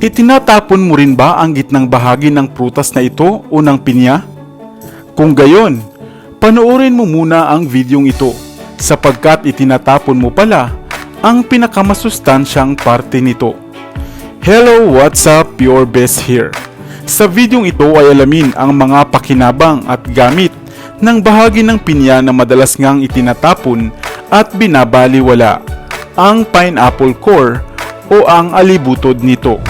Itinatapon mo rin ba ang gitnang bahagi ng prutas na ito o ng pinya? Kung gayon, panoorin mo muna ang videong ito sapagkat itinatapon mo pala ang pinakamasustansyang parte nito. Hello, what's up? Your best here. Sa videong ito ay alamin ang mga pakinabang at gamit ng bahagi ng pinya na madalas ngang itinatapon at binabaliwala, ang pineapple core o ang alibutod nito.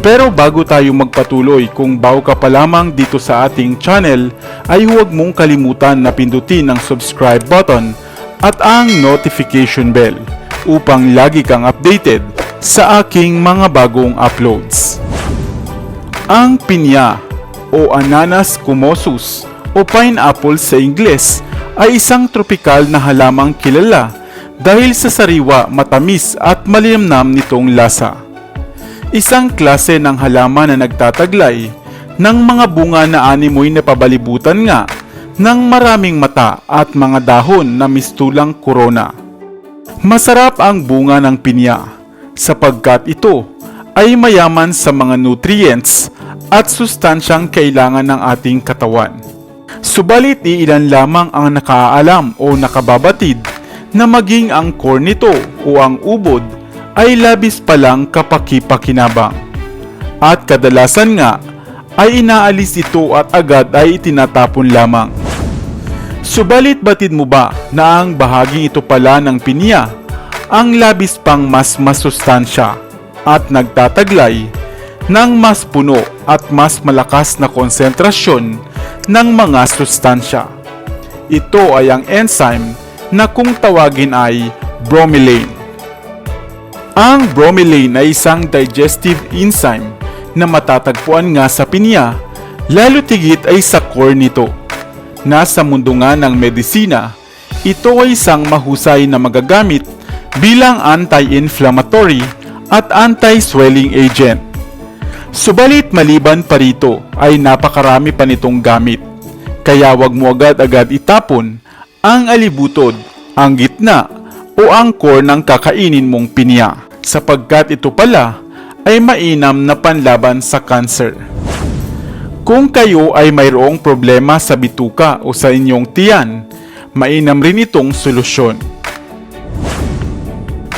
Pero bago tayo magpatuloy, kung bago ka pa lamang dito sa ating channel, ay huwag mong kalimutan na pindutin ang subscribe button at ang notification bell upang lagi kang updated sa aking mga bagong uploads. Ang pinya o Ananas cumosus o pineapple sa Ingles ay isang tropikal na halamang kilala dahil sa sariwa, matamis at malinamnam nitong lasa. Isang klase ng halaman na nagtataglay ng mga bunga na animoy na pabalibutan nga ng maraming mata at mga dahon na mistulang korona. Masarap ang bunga ng pinya sapagkat ito ay mayaman sa mga nutrients at sustansyang kailangan ng ating katawan. Subalit iilan lamang ang nakaalam o nakababatid na maging ang core nito o ang ubod ay labis palang kapakipakinabang. At kadalasan nga ay inaalis ito at agad ay itinatapon lamang. Subalit batid mo ba na ang bahaging ito pala ng pinya ang labis pang mas masustansya at nagtataglay ng mas puno at mas malakas na konsentrasyon ng mga sustansya. Ito ay ang enzyme na kung tawagin ay bromelain. Ang bromelain ay isang digestive enzyme na matatagpuan nga sa pinya, lalo tigit ay sa core nito. Nasa mundo nga ng medisina, ito ay isang mahusay na magagamit bilang anti-inflammatory at anti-swelling agent. Subalit maliban pa rito ay napakarami pa nitong gamit. Kaya wag mo agad-agad itapon ang alibutod, ang gitna o ang core ng kakainin mong pinya sapagkat ito pala ay mainam na panlaban sa cancer. Kung kayo ay mayroong problema sa bituka o sa inyong tiyan, mainam rin itong solusyon.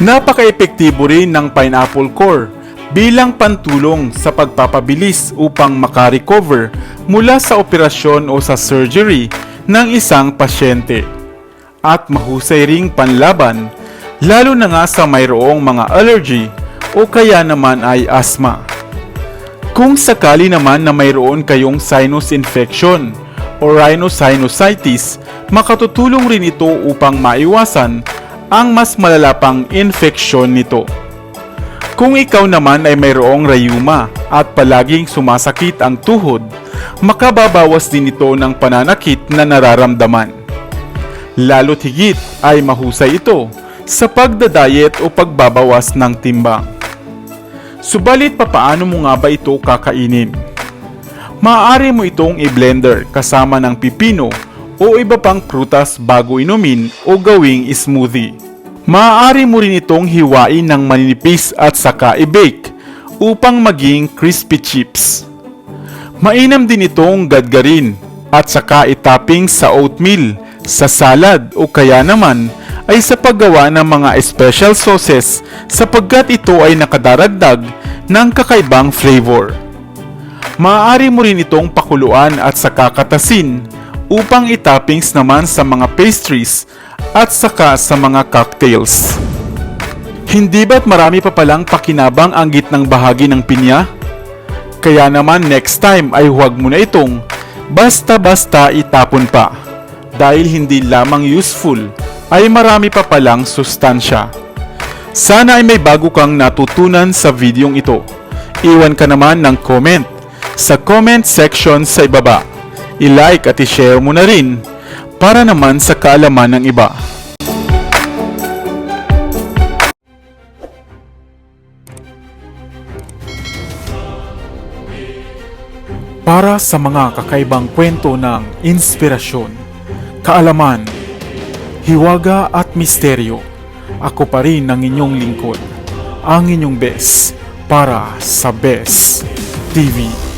Napaka-epektibo rin ng pineapple core bilang pantulong sa pagpapabilis upang makarecover mula sa operasyon o sa surgery ng isang pasyente. At mahusay ring panlaban, lalo na nga sa mayroong mga allergy o kaya naman ay asthma. Kung sakali naman na mayroon kayong sinus infection o rhinosinusitis, makatutulong rin ito upang maiwasan ang mas malalapang infeksyon nito. Kung ikaw naman ay mayroong rayuma at palaging sumasakit ang tuhod, makababawas din ito ng pananakit na nararamdaman. Lalo't higit ay mahusay ito sa pagdadayet o pagbabawas ng timbang. Subalit papaano mo nga ba ito kakainin? Maaari mo itong i-blender kasama ng pipino o iba pang prutas bago inumin o gawing smoothie. Maaari mo rin itong hiwain ng maninipis at saka i-bake upang maging crispy chips. Mainam din itong gadgarin at saka itapping sa oatmeal, sa salad o kaya naman ay sa paggawa ng mga special sauces sapagkat ito ay nakadaragdag ng kakaibang flavor. Maaari mo rin itong pakuluan at saka katasin upang itoppings naman sa mga pastries at saka sa mga cocktails. Hindi ba't marami pa palang pakinabang ang gitnang bahagi ng pinya? Kaya naman next time ay huwag mo na itong basta-basta itapon pa dahil hindi lamang useful ay marami pa palang sustansya. Sana ay may bago kang natutunan sa videong ito. Iwan ka naman ng comment sa comment section sa ibaba. I-like at i-share mo na rin para naman sa kaalaman ng iba. Para sa mga kakaibang kwento ng inspirasyon, kaalaman, hiwaga at misteryo, ako pa rin ang inyong lingkod, ang inyong best, para sa Best TV